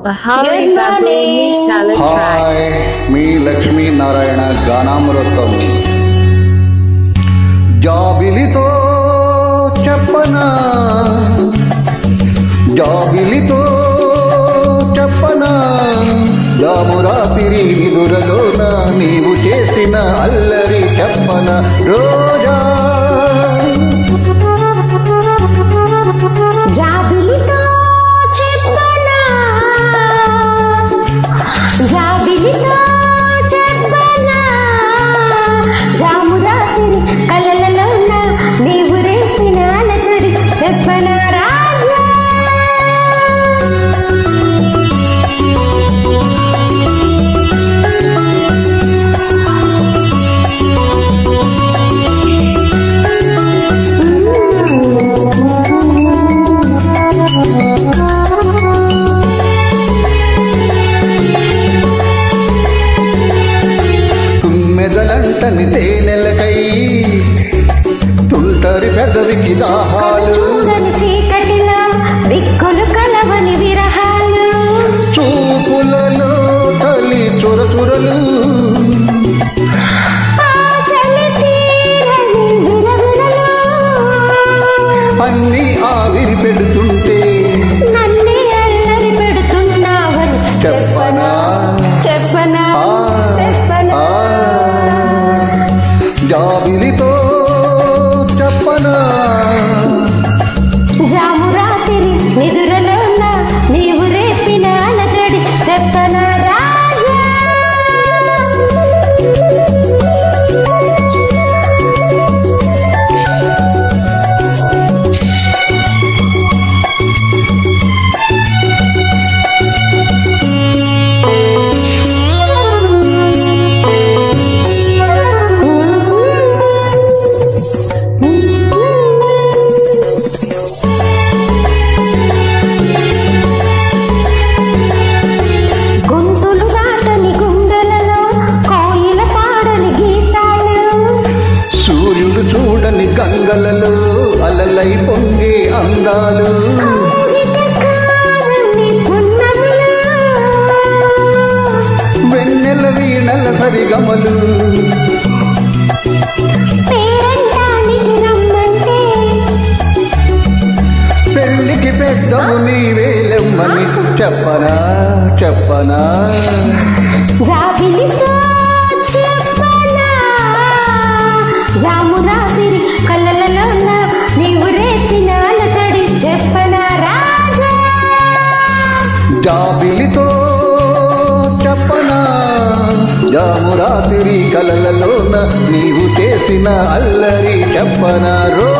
Bahari morning. Salad. Hi మీ లక్ష్మీనారాయణ గానామృతం జాబిలితో చెప్పనా జాబిలితో చెప్పనా జామురాతిరి నిదురలోన నీవు చేసిన అల్లరి చెప్పన రోజా పెదవికి దాహాలు. చూడని చీకటిలో దిక్కులు కలవని విరహాలు. చూపులలో తల్లి చురచురలు అలలై పొంగే అందాలు. వెన్నెల వీణల సరిగమలు. పెళ్ళికి పెళ్ళికి పెద్దవు నీవేలెమ్మని చెప్పనా చెప్పనా. చెప్పనా జాబిలితో చెప్పనా? జామురాతిరి కలలలోన నీవు చేసిన అల్లరి చెప్పనా? రో